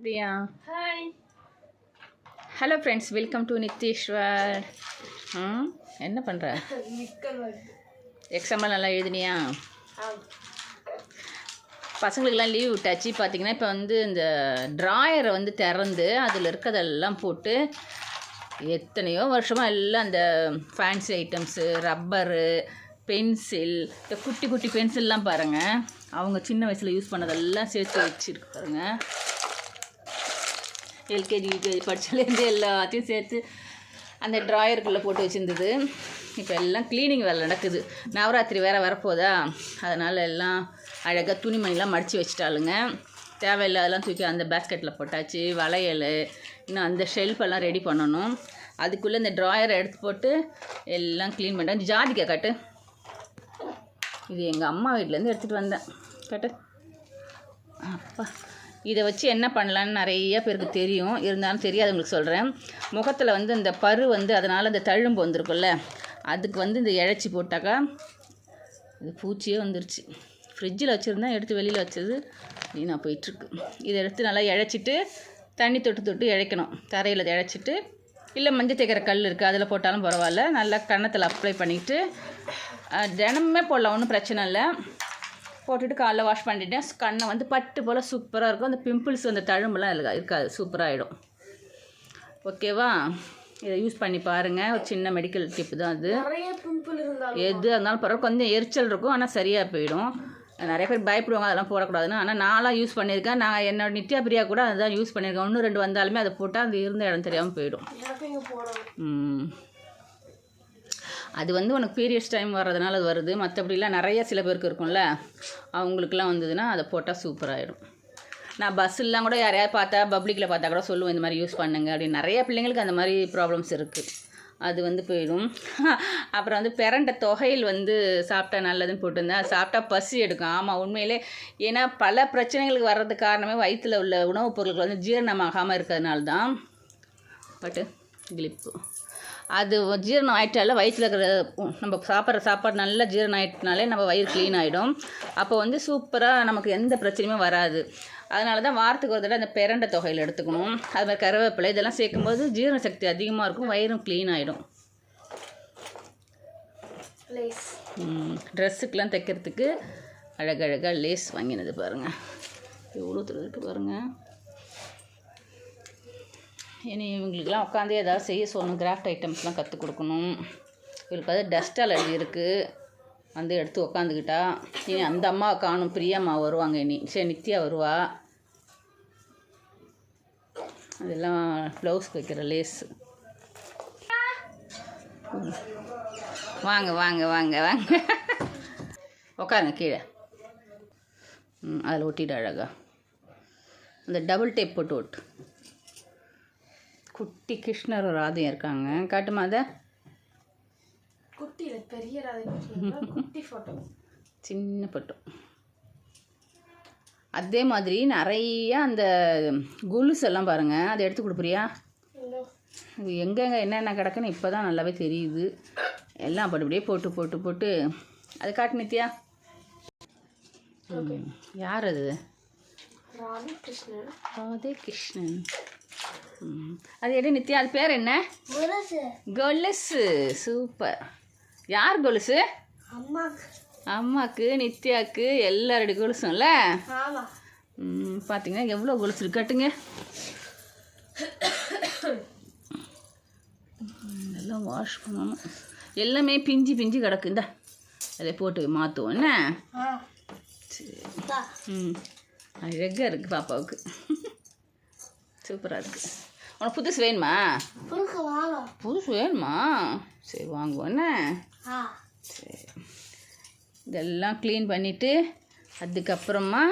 Priya. Hi hello friends welcome to Nitheeswar ம் என்ன பண்ணுற எக்ஸாம்லாம் நல்லா எழுதினியா? பசங்களுக்கெல்லாம் லீவ் விட்டாச்சு. பார்த்தீங்கன்னா இப்போ வந்து இந்த ட்ராயரை வந்து திறந்து அதில் இருக்கிறதெல்லாம் போட்டு எத்தனையோ வருஷமாக எல்லாம் அந்த ஃபேன்சி ஐட்டம்ஸு ரப்பரு பென்சில் இந்த குட்டி குட்டி பென்சில்லாம் பாருங்கள் அவங்க சின்ன வயசில் யூஸ் பண்ணதெல்லாம் சேர்த்து வச்சுருக்கு பாருங்கள் எல்கேஜி யூகேஜி படிச்சதுலேருந்து எல்லாத்தையும் சேர்த்து அந்த ட்ராயருக்குள்ளே போட்டு வச்சுருந்தது. இப்போ எல்லாம் க்ளீனிங் வேலை நடக்குது. நவராத்திரி வேறு வரப்போதா? அதனால் எல்லாம் அழகாக துணிமணிலாம் மடித்து வச்சுட்டாளுங்க. தேவையில்லாதெல்லாம் தூக்கி அந்த பேஸ்கெட்டில் போட்டாச்சு. வளையல் இன்னும் அந்த ஷெல்ஃபெல்லாம் ரெடி பண்ணணும். அதுக்குள்ளே இந்த ட்ராயரை எடுத்து போட்டு எல்லாம் க்ளீன் பண்ணிட்டேன் ஜாதிக்கா கட்டு. இது எங்கள் அம்மா வீட்டிலேருந்து எடுத்துகிட்டு வந்தேன். கட்டு. அப்பா. இதை வச்சு என்ன பண்ணலான்னு நிறைய பேருக்கு தெரியும். இருந்தாலும் தெரியாதவங்களுக்கு சொல்கிறேன் முகத்தில் வந்து இந்த பரு வந்து அதனால் இந்த தழும்பு வந்திருக்குல்ல அதுக்கு வந்து இந்த இழைச்சி போட்டாக்கா இது பூச்சியே வந்துருச்சு. ஃப்ரிட்ஜில் வச்சுருந்தா எடுத்து வெளியில் வச்சது வீணாக போயிட்டுருக்கு. இதை எடுத்து நல்லா இழைச்சிட்டு தண்ணி தொட்டு தொட்டு இழைக்கணும். தரையில் இழைச்சிட்டு இல்லை மஞ்சள் தேக்கிற கல் இருக்குது அதில் போட்டாலும் பரவாயில்ல. நல்லா கன்னத்தில் அப்ளை பண்ணிவிட்டு தினமுமே போடலாம் ஒன்றும் பிரச்சனை இல்லை. போட்டுட்டு காலைல வாஷ் பண்ணிட்டேன் கண்ணை வந்து பட்டு போல் சூப்பராக இருக்கும். அந்த பிம்பிள்ஸ் அந்த தழும்பெல்லாம் இருக்கா இருக்காது. சூப்பராகிடும் ஓகேவா இதை யூஸ் பண்ணி பாருங்கள் ஒரு சின்ன மெடிக்கல் டிப்பு தான் அது. எது இருந்தாலும் பரவாயில்ல. கொஞ்சம் எரிச்சல் இருக்கும் ஆனால் சரியாக போயிடும். நிறைய பேர் பயப்படுவாங்க அதெல்லாம் போடக்கூடாதுன்னு. ஆனால் நான்லாம் யூஸ் பண்ணியிருக்கேன். நான் என்னோட நித்யா பிரியா கூட அதுதான் யூஸ் பண்ணியிருக்கேன். ஒன்று ரெண்டு வந்தாலுமே அதை போட்டால் அது இருந்த இடம் தெரியாமல் போயிடும். ம். அது வந்து உனக்கு பீரியட்ஸ் டைம் வர்றதுனால அது வருது. மற்றபடிலாம் நிறைய சில பேருக்கு இருக்கும்ல அவங்களுக்குலாம் வந்ததுன்னா அதை போட்டால் சூப்பராகிடும் நான் பஸ்ஸெல்லாம் கூட யாரையாவது பார்த்தா பப்ளிக்கில் பார்த்தா கூட சொல்லுவேன் இந்த மாதிரி யூஸ் பண்ணுங்க அப்படின்னு. நிறைய பிள்ளைங்களுக்கு அந்த மாதிரி ப்ராப்ளம்ஸ் இருக்குது அது வந்து போயிடும். அப்புறம் வந்து பிறண்ட தொகையில் வந்து சாப்பிட்டா நல்லதுன்னு போட்டிருந்தேன். சாப்பிட்டா பசி எடுக்கும். ஆமாம் உண்மையிலே. ஏன்னா பல பிரச்சனைகளுக்கு வர்றதுக்கு காரணமே வயிற்றில் உள்ள உணவுப் பொருட்கள் வந்து ஜீரணமாகாமல் இருக்கிறதுனால தான். பட்டு கிளிப்பு. அது ஜீரணம் ஆயிட்டால வயிற்றில் இருக்கிற நம்ம சாப்பிட்ற சாப்பாடு நல்லா ஜீரணம் ஆயிட்டனாலே நம்ம வயிறு க்ளீன் ஆகிடும் அப்போ வந்து சூப்பராக நமக்கு எந்த பிரச்சனையுமே வராது. அதனால தான் வாரத்துக்கு ஒரு தடவை அந்த பிரண்ட தொகையில் எடுத்துக்கணும். அது மாதிரி கருவேப்பிலை இதெல்லாம் சேர்க்கும்போது ஜீரண சக்தி அதிகமாக இருக்கும் வயிறும் க்ளீன் ஆகிடும் லேஸ். ட்ரெஸ்ஸுக்கெலாம் தைக்கிறதுக்கு அழகழகாக லேஸ் வாங்கினது பாருங்கள் எவ்வளோ தூரம் இருக்குது பாருங்கள் இனி இவங்களுக்கெல்லாம் உட்காந்து ஏதாவது செய்ய சொல்லணும். கிராஃப்ட் ஐட்டம்ஸ்லாம் கற்றுக் கொடுக்கணும். இவளுக்கு அது டஸ்ட் அலர்ஜி இருக்குது வந்து எடுத்து உக்காந்துக்கிட்டா இனி அந்த அம்மா காணும். பிரியாம்மா வருவாங்க இனி. சரி நித்யா வருவா. அதெல்லாம் ப்ளவுஸ்க்கு வைக்கிற லேஸ். வாங்க வாங்க வாங்க வாங்க. உட்காருங்க கீழே. ம் அதில் ஒட்டிடு அழகா. அந்த டபுள் டேப் போட்டு ஒட்டு. குட்டி கிருஷ்ணர் ராதையும் இருக்காங்க. காட்டுமா அதை குட்டி பெரிய ராதை குட்டி ஃபோட்டோ சின்ன பட்டம் அதே மாதிரி நிறைய அந்த குலுஸ் எல்லாம் பாருங்கள் அதை எடுத்து கொடுப்பியா? இது எங்கெங்க என்னென்ன கிடக்குன்னு இப்போ தான் நல்லாவே தெரியுது. எல்லாம் அப்படி அப்படியே போட்டு போட்டு போட்டு. அது காட்டு நித்யா. யார் அது? ராதை கிருஷ்ணன். ராதே கிருஷ்ணன். அது எடு நித்யா அது பேர் என்ன? கொலுசு. சூப்பர். யார் கொலுசு? அம்மா அம்மாக்கு நித்யாக்கு எல்லாரோட கொலுசும்ல பார்த்தீங்கன்னா எவ்வளோ கொலுசு இருக்கு கட்டுங்க. ம், எல்லாம் வாஷ் பண்ணணும். எல்லாமே பிஞ்சு பிஞ்சு கிடக்கு. இந்த அதை போட்டு மாற்றுவோம் என்ன? தா ம். அழகாக இருக்குது பாப்பாவுக்கு. சூப்பராக இருக்குது உனக்கு புதுசு வேணுமா? புதுசு வேணுமா? சரி ஆ. சரி. இதெல்லாம் க்ளீன் பண்ணிவிட்டு அதுக்கப்புறமா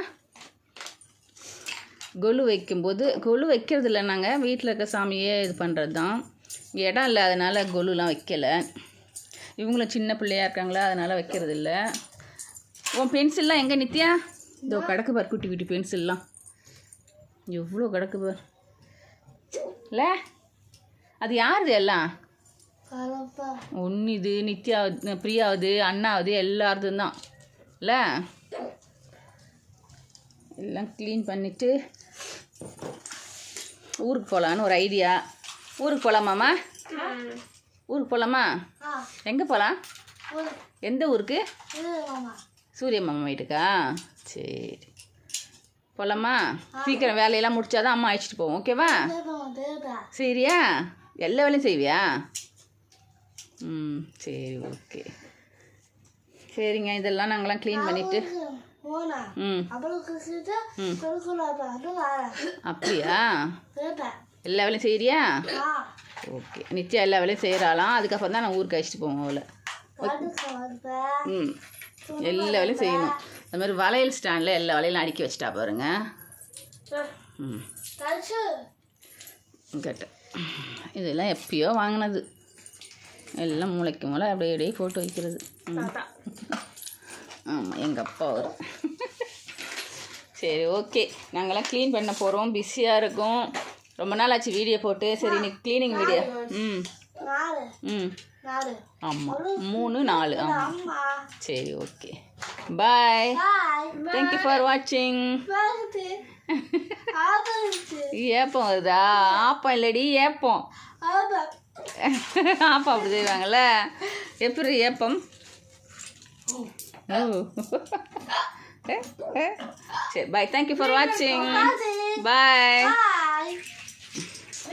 கொலு வைக்கும்போது கொலு வைக்கிறது இல்லை நாங்கள் வீட்டில் இருக்க சாமியே இது பண்ணுறது தான். இடம் இல்லாதனால கொலுலாம் வைக்கலை. இவங்களும் சின்ன பிள்ளையா இருக்காங்களா அதனால் வைக்கிறது இல்லை. உன் பென்சில்லாம் எங்கே நித்யா? இதோ கிடக்கு பார் குட்டி குட்டி பென்சில்லாம் எவ்வளோ கிடக்கு பார். இல்லை அது யாருது எல்லாம்? கலப்பா ஒன்று இது நித்யா பிரியாவது அண்ணாவது எல்லாருதும் தான். இல்லை எல்லாம் க்ளீன் பண்ணிவிட்டு ஊருக்கு போகலான்னு ஒரு ஐடியா ஊருக்கு போகலாமாம்மா ஊருக்கு போகலாமா எங்கே போகலாம் எந்த ஊருக்கு? சூரிய மாமா வீட்டுக்கா? சரி. போகலாமா சீக்கிரம் வேலையெல்லாம் முடிச்சாதான் அம்மா அழைச்சிட்டு போவோம் ஓகேவா? சரியா? எல்லா வேலையும் செய்வியா? ம் சரி ஓகே. சரிங்க இதெல்லாம் நாங்களாம் க்ளீன் பண்ணிவிட்டு ம். அப்படியா? எல்லா வேலையும் செய்கிறியா ஓகே. நிச்சயம் எல்லா வேலையும் செய்கிறாளாம் அதுக்கப்புறம் தான் நான் ஊருக்கு அழைச்சிட்டு போவோம் அவளை. ம். எல்லா வேலையும் செய்யணும். அது மாதிரி வளையல் ஸ்டாண்டில் எல்லா வேலையும் அடுக்கி வச்சிட்டா பாருங்க. ம். கேட்ட இதெல்லாம் எப்பயோ வாங்கினது. எல்லாம் மூளைக்கு மூளை அப்படியே அப்படியே போட்டு வைக்கிறது. ஆமாம் எங்கள் அப்பா வரும் சரி ஓகே. நாங்கள்லாம் க்ளீன் பண்ண போகிறோம் பிஸியாக இருக்கும். ரொம்ப நாள் ஆச்சு வீடியோ போட்டு. சரி இன்னைக்கு க்ளீனிங் வீடியோ. ம். ம். ஆமாம் மூணு நாலு. ஆமாம் சரி okay. Bye bye thank you for வாட்சிங் ஏப்பம் வருதா? ஆப்பம் இல்லடி ஏப்பம். ஆபா ஆப்பம் அப்படி செய்வாங்கல்ல? எப்படி ஏப்பம்? சரி பாய் தேங்க்யூ ஃபார் வாட்சிங் பாய்